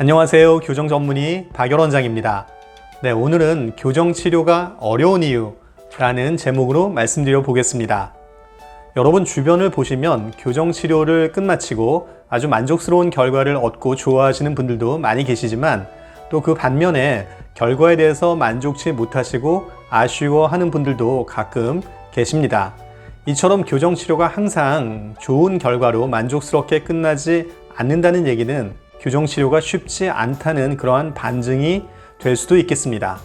안녕하세요. 교정 전문의 박열 원장입니다. 네, 오늘은 교정 치료가 어려운 이유라는 제목으로 말씀드려 보겠습니다. 여러분 주변을 보시면 교정 치료를 끝마치고 아주 만족스러운 결과를 얻고 좋아하시는 분들도 많이 계시지만 또 그 반면에 결과에 대해서 만족치 못하시고 아쉬워하는 분들도 가끔 계십니다. 이처럼 교정 치료가 항상 좋은 결과로 만족스럽게 끝나지 않는다는 얘기는 교정 치료가 쉽지 않다는 그러한 반증이 될 수도 있겠습니다.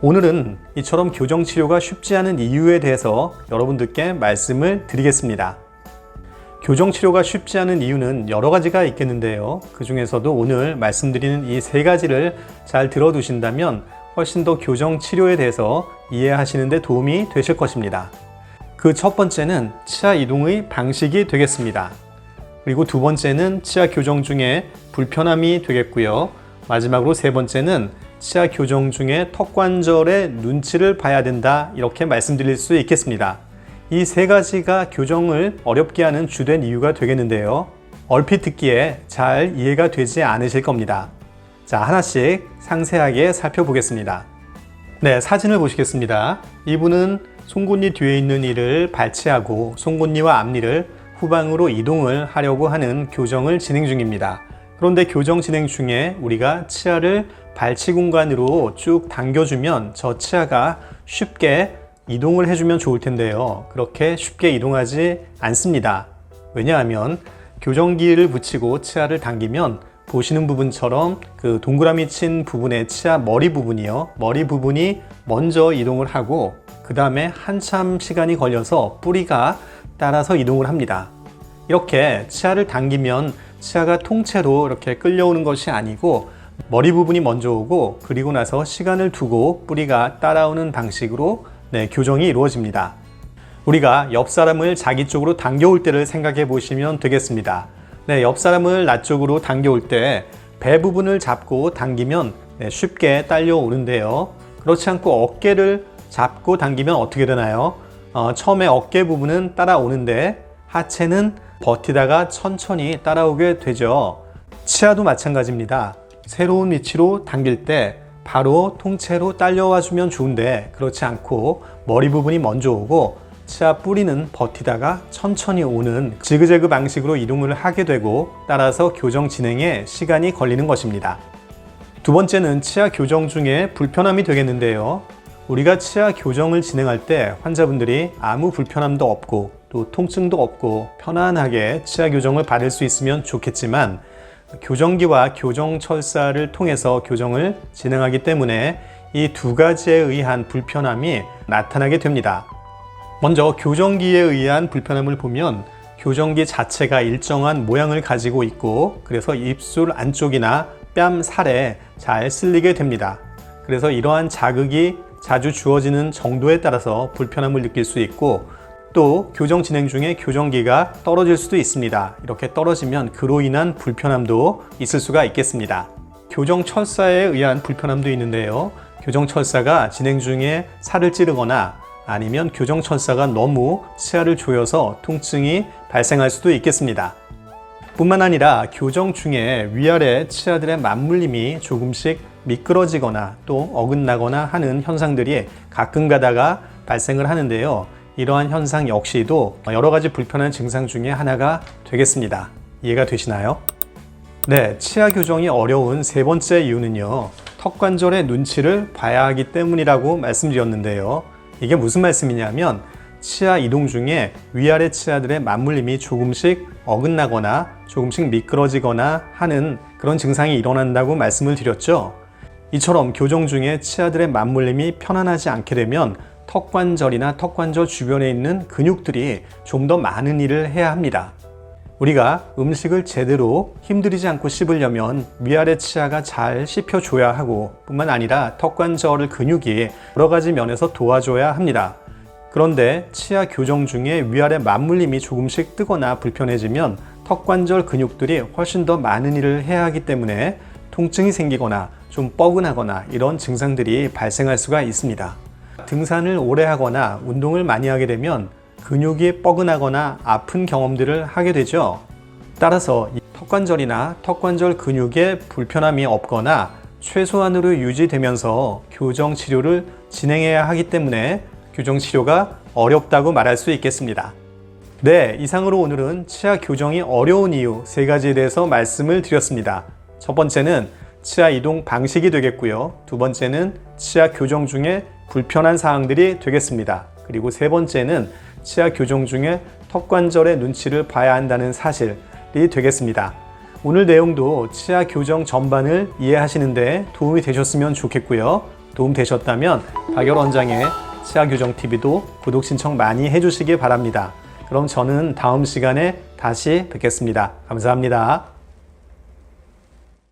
오늘은 이처럼 교정 치료가 쉽지 않은 이유에 대해서 여러분들께 말씀을 드리겠습니다. 교정 치료가 쉽지 않은 이유는 여러 가지가 있겠는데요. 그 중에서도 오늘 말씀드리는 이 세 가지를 잘 들어두신다면 훨씬 더 교정 치료에 대해서 이해하시는데 도움이 되실 것입니다. 그 첫 번째는 치아 이동의 방식이 되겠습니다. 그리고 두 번째는 치아 교정 중에 불편함이 되겠고요. 마지막으로 세 번째는 치아 교정 중에 턱 관절의 눈치를 봐야 된다. 이렇게 말씀드릴 수 있겠습니다. 이 세 가지가 교정을 어렵게 하는 주된 이유가 되겠는데요. 얼핏 듣기에 잘 이해가 되지 않으실 겁니다. 자, 하나씩 상세하게 살펴보겠습니다. 네, 사진을 보시겠습니다. 이분은 송곳니 뒤에 있는 이를 발치하고 송곳니와 앞니를 후방으로 이동을 하려고 하는 교정을 진행 중입니다. 그런데 교정 진행 중에 우리가 치아를 발치 공간으로 쭉 당겨주면 저 치아가 쉽게 이동을 해주면 좋을 텐데요. 그렇게 쉽게 이동하지 않습니다. 왜냐하면 교정기를 붙이고 치아를 당기면 보시는 부분처럼 그 동그라미 친 부분의 치아 머리 부분이요. 머리 부분이 먼저 이동을 하고 그 다음에 한참 시간이 걸려서 뿌리가 따라서 이동을 합니다. 이렇게 치아를 당기면 치아가 통째로 이렇게 끌려오는 것이 아니고 머리 부분이 먼저 오고 그리고 나서 시간을 두고 뿌리가 따라오는 방식으로 네, 교정이 이루어집니다. 우리가 옆 사람을 자기 쪽으로 당겨올 때를 생각해 보시면 되겠습니다. 네, 옆 사람을 나 쪽으로 당겨올 때 배 부분을 잡고 당기면 네, 쉽게 딸려오는데요. 그렇지 않고 어깨를 잡고 당기면 어떻게 되나요? 어, 처음에 어깨 부분은 따라오는데 하체는 버티다가 천천히 따라오게 되죠. 치아도 마찬가지입니다. 새로운 위치로 당길 때 바로 통째로 딸려와 주면 좋은데 그렇지 않고 머리 부분이 먼저 오고 치아 뿌리는 버티다가 천천히 오는 지그재그 방식으로 이동을 하게 되고 따라서 교정 진행에 시간이 걸리는 것입니다. 두 번째는 치아 교정 중에 불편함이 되겠는데요. 우리가 치아 교정을 진행할 때 환자분들이 아무 불편함도 없고 또 통증도 없고 편안하게 치아 교정을 받을 수 있으면 좋겠지만 교정기와 교정 철사를 통해서 교정을 진행하기 때문에 이 두 가지에 의한 불편함이 나타나게 됩니다. 먼저 교정기에 의한 불편함을 보면 교정기 자체가 일정한 모양을 가지고 있고 그래서 입술 안쪽이나 뺨 살에 잘 쓸리게 됩니다. 그래서 이러한 자극이 자주 주어지는 정도에 따라서 불편함을 느낄 수 있고 또 교정 진행 중에 교정기가 떨어질 수도 있습니다. 이렇게 떨어지면 그로 인한 불편함도 있을 수가 있겠습니다. 교정 철사에 의한 불편함도 있는데요. 교정 철사가 진행 중에 살을 찌르거나 아니면 교정 철사가 너무 치아를 조여서 통증이 발생할 수도 있겠습니다. 뿐만 아니라 교정 중에 위아래 치아들의 맞물림이 조금씩 미끄러지거나 또 어긋나거나 하는 현상들이 가끔 가다가 발생을 하는데요. 이러한 현상 역시도 여러 가지 불편한 증상 중에 하나가 되겠습니다. 이해가 되시나요? 네, 치아 교정이 어려운 세 번째 이유는요. 턱 관절의 눈치를 봐야 하기 때문이라고 말씀드렸는데요. 이게 무슨 말씀이냐면 치아 이동 중에 위아래 치아들의 맞물림이 조금씩 어긋나거나 조금씩 미끄러지거나 하는 그런 증상이 일어난다고 말씀을 드렸죠. 이처럼 교정 중에 치아들의 맞물림이 편안하지 않게 되면 턱관절이나 턱관절 주변에 있는 근육들이 좀 더 많은 일을 해야 합니다. 우리가 음식을 제대로 힘들이지 않고 씹으려면 위아래 치아가 잘 씹혀줘야 하고 뿐만 아니라 턱관절 근육이 여러 가지 면에서 도와줘야 합니다. 그런데 치아 교정 중에 위아래 맞물림이 조금씩 뜨거나 불편해지면 턱관절 근육들이 훨씬 더 많은 일을 해야 하기 때문에 통증이 생기거나 좀 뻐근하거나 이런 증상들이 발생할 수가 있습니다. 등산을 오래 하거나 운동을 많이 하게 되면 근육이 뻐근하거나 아픈 경험들을 하게 되죠. 따라서 이 턱관절이나 턱관절 근육에 불편함이 없거나 최소한으로 유지되면서 교정 치료를 진행해야 하기 때문에 교정 치료가 어렵다고 말할 수 있겠습니다. 네, 이상으로 오늘은 치아 교정이 어려운 이유 세 가지에 대해서 말씀을 드렸습니다. 첫 번째는 치아 이동 방식이 되겠고요. 두 번째는 치아 교정 중에 불편한 사항들이 되겠습니다. 그리고 세 번째는 치아 교정 중에 턱관절의 눈치를 봐야 한다는 사실이 되겠습니다. 오늘 내용도 치아 교정 전반을 이해하시는데 도움이 되셨으면 좋겠고요. 도움 되셨다면 박열 원장의 치아 교정 TV도 구독 신청 많이 해주시기 바랍니다. 그럼 저는 다음 시간에 다시 뵙겠습니다. 감사합니다.